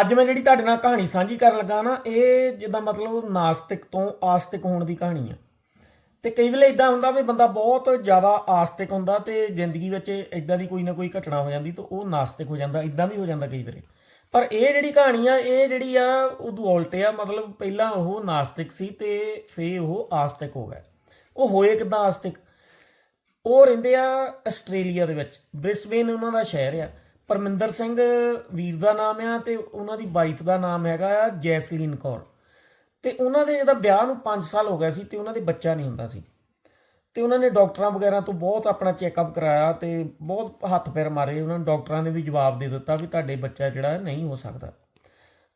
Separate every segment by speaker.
Speaker 1: ਅੱਜ ਮੈਂ ਜਿਹੜੀ ਤੁਹਾਡੇ ਨਾਲ ਕਹਾਣੀ ਸਾਂਝੀ ਕਰਨ ਲੱਗਾ ਨਾ, ਇਹ ਜਿੱਦਾਂ ਮਤਲਬ ਨਾਸਤਿਕ ਤੋਂ ਆਸਤਿਕ ਹੋਣ ਦੀ ਕਹਾਣੀ ਆ। ਤੇ ਕਈ ਵੇਲੇ ਇਦਾਂ ਹੁੰਦਾ ਵੀ ਬੰਦਾ ਬਹੁਤ ਜ਼ਿਆਦਾ ਆਸਤਿਕ ਹੁੰਦਾ ਤੇ ਜ਼ਿੰਦਗੀ ਵਿੱਚ ਇਦਾਂ ਦੀ ਕੋਈ ਨਾ ਕੋਈ ਘਟਨਾ ਹੋ ਜਾਂਦੀ ਤਾਂ ਉਹ ਨਾਸਤਿਕ ਹੋ ਜਾਂਦਾ ਇਦਾਂ ਵੀ ਹੋ ਜਾਂਦਾ ਕਈ ਵਾਰੀ। ਪਰ ਇਹ ਜਿਹੜੀ ਕਹਾਣੀ ਆ, ਇਹ ਜਿਹੜੀ ਆ ਉਦੋਂ ਉਲਟ ਆ, ਮਤਲਬ ਪਹਿਲਾਂ ਉਹ ਨਾਸਤਿਕ ਸੀ ਤੇ ਫੇ ਉਹ ਆਸਤਿਕ ਹੋ ਗਿਆ। ਉਹ ਹੋਏ ਕਿਦਾਂ ਆਸਤਿਕ? ਉਹ ਰਹਿੰਦੇ ਆ ਆਸਟ੍ਰੇਲੀਆ ਦੇ ਵਿੱਚ, ਬ੍ਰਿਸਬੇਨ ਉਹਨਾਂ ਦਾ ਸ਼ਹਿਰ ਆ। ਪਰਮਿੰਦਰ ਸਿੰਘ ਵੀਰ ਦਾ ਨਾਮ ਆ ਤੇ ਉਹਨਾਂ ਦੀ ਵਾਈਫ ਦਾ ਨਾਮ ਹੈਗਾ ਆ ਜੈਸਲੀਨ ਕੌਰ। ਤੇ ਉਹਨਾਂ ਦੇ ਇਹਦਾ ਵਿਆਹ ਨੂੰ 5 ਸਾਲ ਹੋ ਗਿਆ ਸੀ ਤੇ ਉਹਨਾਂ ਦੇ ਬੱਚਾ ਨਹੀਂ ਹੁੰਦਾ ਸੀ। ਤੇ ਉਹਨਾਂ ਨੇ ਡਾਕਟਰਾਂ ਵਗੈਰਾ ਤੋਂ ਬਹੁਤ ਆਪਣਾ ਚੈੱਕਅਪ ਕਰਾਇਆ ਤੇ ਬਹੁਤ ਹੱਥ ਪੈਰ ਮਾਰੇ। ਉਹਨਾਂ ਨੂੰ ਡਾਕਟਰਾਂ ਨੇ ਵੀ ਜਵਾਬ ਦੇ ਦਿੱਤਾ ਵੀ ਤੁਹਾਡੇ ਬੱਚਾ ਜਿਹੜਾ ਨਹੀਂ ਹੋ ਸਕਦਾ।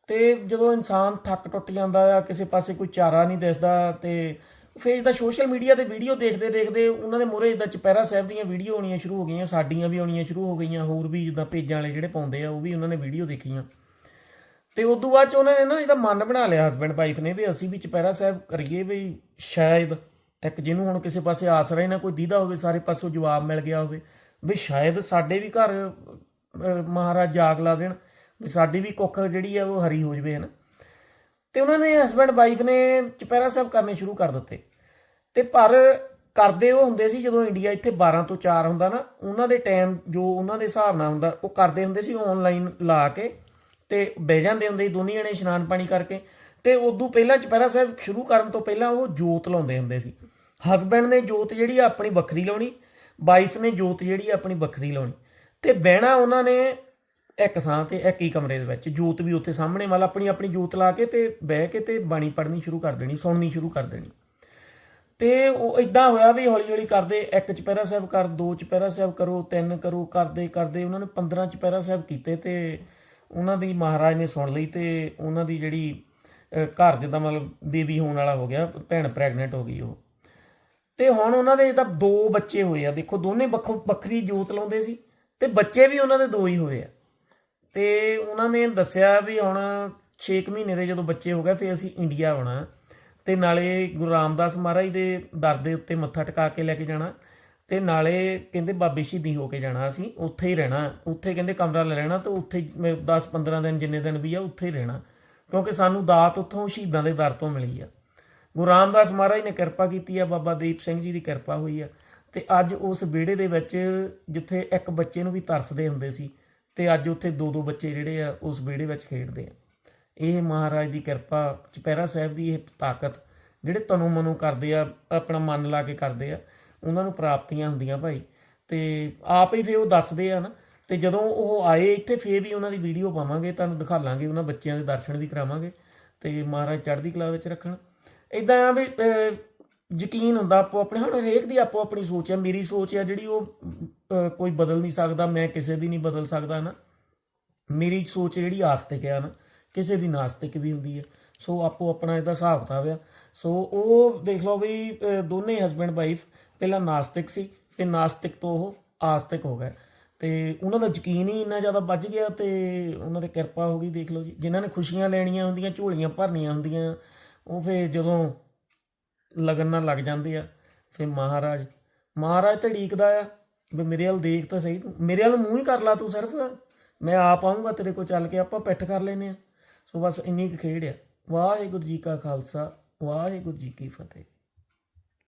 Speaker 1: ਤੇ ਜਦੋਂ ਇਨਸਾਨ ਥੱਕ ਟੁੱਟ ਜਾਂਦਾ ਆ, ਕਿਸੇ ਪਾਸੇ ਕੋਈ ਚਾਰਾ ਨਹੀਂ ਦਿਸਦਾ ਤੇ ਫਿਰ ਜਿੱਦਾਂ ਸੋਸ਼ਲ ਮੀਡੀਆ ਤੇ ਵੀਡੀਓ ਦੇਖਦੇ ਦੇਖਦੇ ਉਹਨਾਂ ਦੇ ਮੋਰੇ ਜਿੱਦਾਂ ਚਪੈਰਾ ਸਾਹਿਬ ਦੀਆਂ ਵੀਡੀਓ ਆਉਣੀਆਂ ਸ਼ੁਰੂ ਹੋ ਗਈਆਂ, ਸਾਡੀਆਂ ਵੀ ਆਉਣੀਆਂ ਸ਼ੁਰੂ ਹੋ ਗਈਆਂ, ਹੋਰ ਵੀ ਜਿੱਦਾਂ ਪੇਜਾਂ ਵਾਲੇ ਜਿਹੜੇ ਪਾਉਂਦੇ ਆ, ਉਹ ਵੀ ਉਹਨਾਂ ਨੇ ਵੀਡੀਓ ਦੇਖੀਆਂ। ਤੇ ਤੋਂ ਬਾਅਦ ਚ ਉਹਨਾਂ ਨੇ ਨਾ ਇਹਦਾ ਮਨ ਬਣਾ ਲਿਆ ਹਸਬੰਡ ਵਾਈਫ ਨੇ ਵੀ ਅਸੀਂ ਵੀ ਚਪੈਰਾ ਸਾਹਿਬ ਕਰੀਏ ਵੀ ਸ਼ਾਇਦ ਇੱਕ ਜਿਹਨੂੰ ਹੁਣ ਕਿਸੇ ਪਾਸੇ ਆਸਰਾ ਹੀ ਨਾ ਕੋਈ ਦੀਦਾ ਹੋਵੇ, ਸਾਰੇ ਪਾਸੋਂ ਜਵਾਬ ਮਿਲ ਗਿਆ ਹੋਵੇ, ਵੀ ਸ਼ਾਇਦ ਸਾਡੇ ਵੀ ਘਰ ਮਹਾਰਾਜ ਜਾਗ ਲਾ ਦੇਣ, ਵੀ ਸਾਡੀ ਵੀ ਕੁੱਖ ਜਿਹੜੀ ਆ ਉਹ ਹਰੀ ਹੋ ਜਵੇ, ਹਨ। ਤੇ ਉਹਨਾਂ ਨੇ ਹਸਬੰਡ ਵਾਈਫ ਨੇ ਚਪੈਰਾ ਸਾਹਿਬ ਕਰਨੇ ਸ਼ੁਰੂ ਕਰ ਦਿੱਤੇ। ਤੇ ਪਰ ਕਰਦੇ ਉਹ ਹੁੰਦੇ ਸੀ ਜਦੋਂ ਇੰਡੀਆ ਇੱਥੇ 12 ਤੋਂ 4 ਹੁੰਦਾ ਨਾ, ਉਹਨਾਂ ਦੇ ਟਾਈਮ ਜੋ ਉਹਨਾਂ ਦੇ ਹਿਸਾਬ ਨਾਲ ਹੁੰਦਾ, ਉਹ ਕਰਦੇ ਹੁੰਦੇ ਸੀ ਆਨਲਾਈਨ ਲਾ ਕੇ ਤੇ ਬਹਿ ਜਾਂਦੇ ਹੁੰਦੇ ਸੀ ਦੋਨੇ ਜਣੇ ਇਸ਼ਨਾਨ ਪਾਣੀ ਕਰਕੇ। ਤੇ ਉਦੋਂ ਪਹਿਲਾਂ ਚਪੈਰਾ ਸਾਹਿਬ ਸ਼ੁਰੂ ਕਰਨ ਤੋਂ ਪਹਿਲਾਂ ਉਹ ਜੋਤ ਲਾਉਂਦੇ ਹੁੰਦੇ ਸੀ। ਹਸਬੰਡ ਨੇ ਜੋਤ ਜਿਹੜੀ ਆਪਣੀ ਵੱਖਰੀ ਲਾਉਣੀ ਵਾਈਫ ਨੇ ਜੋਤ ਜਿਹੜੀ ਆਪਣੀ ਵੱਖਰੀ ਲਾਉਣੀ। ਤੇ ਬਹਿਣਾ ਉਹਨਾਂ ਨੇ ਇੱਕ ਥਾਂ ਤੇ, ਇੱਕ ਹੀ ਕਮਰੇ ਦੇ ਵਿੱਚ। ਜੋਤ ਵੀ ਉੱਥੇ ਸਾਹਮਣੇ ਵਾਲਾ ਆਪਣੀ ਆਪਣੀ ਜੋਤ ਲਾ ਕੇ ਤੇ ਬਹਿ ਕੇ ਤੇ ਬਾਣੀ ਪੜ੍ਹਨੀ ਸ਼ੁਰੂ ਕਰ ਦੇਣੀ, ਸੁਣਨੀ ਸ਼ੁਰੂ ਕਰ ਦੇਣੀ। ਤੇ ਉਹ ਇਦਾਂ ਹੋਇਆ ਵੀ ਹੌਲੀ ਹੌਲੀ ਕਰਦੇ, ਇੱਕ ਚਪੈਰਾ ਸਾਹਿਬ ਕਰ, ਦੋ ਚਪੈਰਾ ਸਾਹਿਬ ਕਰੋ, ਤਿੰਨ ਕਰੋ, ਕਰਦੇ ਕਰਦੇ, ਉਹਨਾਂ ਨੇ 15 ਚਪੈਰਾ ਸਾਹਿਬ ਕੀਤੇ ਤੇ ਉਹਨਾਂ ਦੀ ਮਹਾਰਾਜ ਨੇ ਸੁਣ ਲਈ ਤੇ ਉਹਨਾਂ ਦੀ ਜਿਹੜੀ ਘਰ ਜਿੱਦਾਂ ਮਤਲਬ ਬੇਬੀ ਹੋਣ ਵਾਲਾ ਹੋ ਗਿਆ, ਭੈਣ ਪ੍ਰੈਗਨੈਂਟ ਹੋ ਗਈ ਉਹ। ਤੇ ਹੁਣ ਉਹਨਾਂ ਦੇ ਤਾਂ ਦੋ ਬੱਚੇ ਹੋਏ ਆ, ਦੇਖੋ ਦੋਨੇ ਵੱਖੋ ਵੱਖਰੀ ਜੋਤ ਲਾਉਂਦੇ ਸੀ ਤੇ ਬੱਚੇ ਵੀ ਉਹਨਾਂ ਦੇ ਦੋ ਹੀ ਹੋਏ ਆ। ਤੇ ਉਹਨਾਂ ਨੇ ਦੱਸਿਆ ਵੀ ਹੁਣ 6 ਮਹੀਨੇ ਦੇ ਜਦੋਂ ਬੱਚੇ ਹੋ ਗਏ, ਫਿਰ ਅਸੀਂ ਇੰਡੀਆ ਆਉਣਾ। ਤੇ ਨਾਲੇ ਗੁਰੂ ਰਾਮਦਾਸ ਮਹਾਰਾਜ ਦੇ ਦਰ ਦੇ ਉੱਤੇ ਮੱਥਾ ਟਿਕਾ ਕੇ ਲੈ ਕੇ ਜਾਣਾ। ਤੇ ਨਾਲੇ ਕਹਿੰਦੇ ਬਾਬੇ ਸ਼ਹੀਦੀ ਹੋ ਕੇ ਜਾਣਾ, ਅਸੀਂ ਉੱਥੇ ਹੀ ਰਹਿਣਾ। ਉੱਥੇ ਕਹਿੰਦੇ ਕਮਰਾ ਲੈ ਲੈਣਾ ਤੇ ਉੱਥੇ 10 15 ਦਿਨ ਜਿੰਨੇ ਦਿਨ ਵੀ ਆ, ਉੱਥੇ ਹੀ ਰਹਿਣਾ। ਕਿਉਂਕਿ ਸਾਨੂੰ ਦਾਤ ਉੱਥੋਂ ਸ਼ਹੀਦਾਂ ਦੇ ਦਰ ਤੋਂ ਮਿਲੀ ਆ। ਗੁਰੂ ਰਾਮਦਾਸ ਮਹਾਰਾਜ ਨੇ ਕਿਰਪਾ ਕੀਤੀ ਆ, ਬਾਬਾ ਦੀਪ ਸਿੰਘ ਜੀ ਦੀ ਕਿਰਪਾ ਹੋਈ ਆ। ਤੇ ਅੱਜ ਉਸ ਵਿਹੜੇ ਦੇ ਵਿੱਚ ਜਿੱਥੇ ਇੱਕ ਬੱਚੇ ਨੂੰ ਵੀ ਤਰਸਦੇ ਹੁੰਦੇ ਸੀ ਤੇ ਅੱਜ ਉੱਥੇ ਦੋ ਦੋ ਬੱਚੇ ਜਿਹੜੇ ਆ, ਉਸ ਵਿਹੜੇ ਵਿੱਚ ਖੇਡਦੇ ਆ। ਇਹ ਮਹਾਰਾਜ ਦੀ ਕਿਰਪਾ ਚਪੈਰਾ ਸਾਹਿਬ ਦੀ ਇਹ ਤਾਕਤ ਜਿਹੜੇ ਤਨੋਂ ਮਨੋਂ ਕਰਦੇ ਆ, ਆਪਣਾ ਮਨ ਲਾ ਕੇ ਕਰਦੇ ਆ, ਉਹਨਾਂ ਨੂੰ ਪ੍ਰਾਪਤੀਆਂ ਹੁੰਦੀਆਂ ਭਾਈ। ਤੇ ਆਪ ਹੀ ਫੇ ਉਹ ਦੱਸਦੇ ਆ ਨਾ, ਤੇ ਜਦੋਂ ਉਹ ਆਏ ਇੱਥੇ ਫੇਰ ਵੀ ਉਹਨਾਂ ਦੀ ਵੀਡੀਓ ਪਾਵਾਂਗੇ, ਤੁਹਾਨੂੰ ਦਿਖਾ ਲਾਂਗੇ ਉਹਨਾਂ ਬੱਚਿਆਂ ਦੇ ਦਰਸ਼ਨ ਵੀ ਕਰਾਵਾਂਗੇ, ਤੇ ਮਹਾਰਾਜ ਚੜ੍ਹਦੀ ਕਲਾ ਵਿੱਚ ਰੱਖਣ। ਇਦਾਂ ਆ ਵੀ ਯਕੀਨ ਹੁੰਦਾ ਆਪੋ ਆਪਣੇ ਹੁਣ ਹਰੇਕ ਦੀ ਆਪੋ ਆਪਣੀ ਸੋਚ ਆ, ਮੇਰੀ ਸੋਚ ਆ ਜਿਹੜੀ ਉਹ ਕੋਈ ਬਦਲ ਨਹੀਂ ਸਕਦਾ, ਮੈਂ ਕਿਸੇ ਦੀ ਨਹੀਂ ਬਦਲ ਸਕਦਾ ਨਾ। ਮੇਰੀ ਸੋਚ ਜਿਹੜੀ ਆਸਤਿਕ ਆ ਨਾ, ਕਿਸੇ ਦੀ ਨਾਸਤਿਕ ਵੀ ਹੁੰਦੀ ਹੈ ਸੋ ਆਪੋ ਆਪਣਾ ਇਹਦਾ ਹਿਸਾਬ ਕਿਤਾਬ ਆ। ਸੋ ਉਹ ਦੇਖ ਲਓ ਵੀ ਦੋਨੇ ਹਸਬੰਡ ਵਾਈਫ ਪਹਿਲਾਂ ਨਾਸਤਿਕ ਸੀ, ਫਿਰ ਨਾਸਤਿਕ ਤੋਂ ਉਹ ਆਸਤਿਕ ਹੋ ਗਏ। ਤੇ ਉਹਨਾਂ ਦਾ ਯਕੀਨ ਹੀ ਇੰਨਾ ਜ਼ਿਆਦਾ ਵੱਜ ਗਿਆ ਤੇ ਉਹਨਾਂ ਦੇ ਕਿਰਪਾ ਹੋ ਗਈ, ਦੇਖ ਲਓ ਜੀ। ਜਿਨ੍ਹਾਂ ਨੇ ਖੁਸ਼ੀਆਂ ਲੈਣੀਆਂ ਹੁੰਦੀਆਂ, ਝੋਲੀਆਂ ਭਰਨੀਆਂ ਹੁੰਦੀਆਂ, ਉਹ ਫਿਰ ਜਦੋਂ ਲਗਨ ਨਾਲ ਲੱਗ ਜਾਂਦੇ ਆ, ਫਿਰ ਮਹਾਰਾਜ ਮਹਾਰਾਜ ਤੇ ਢੀਕਦਾ ਆ। ਵੀ ਮੇਰੇ ਵੱਲ ਦੇਖ ਤਾਂ ਸਹੀ ਤੂੰ, ਮੇਰੇ ਵੱਲ ਮੂੰਹ ਹੀ ਕਰ ਲਾ ਤੂੰ ਸਿਰਫ। ਮੈਂ ਆਪ ਆਉਂਗਾ ਤੇਰੇ ਕੋਲ ਚੱਲ ਕੇ, ਆਪਾਂ ਪਿੱਠ ਕਰ ਲੈਨੇ ਆ ਸੋ ਬਸ ਇੰਨੀ ਕੁ ਖੇਡ ਆ। ਵਾਹਿਗੁਰੂ ਜੀ ਕਾ ਖਾਲਸਾ, ਵਾਹਿਗੁਰੂ ਜੀ ਕੀ ਫਤਿਹ।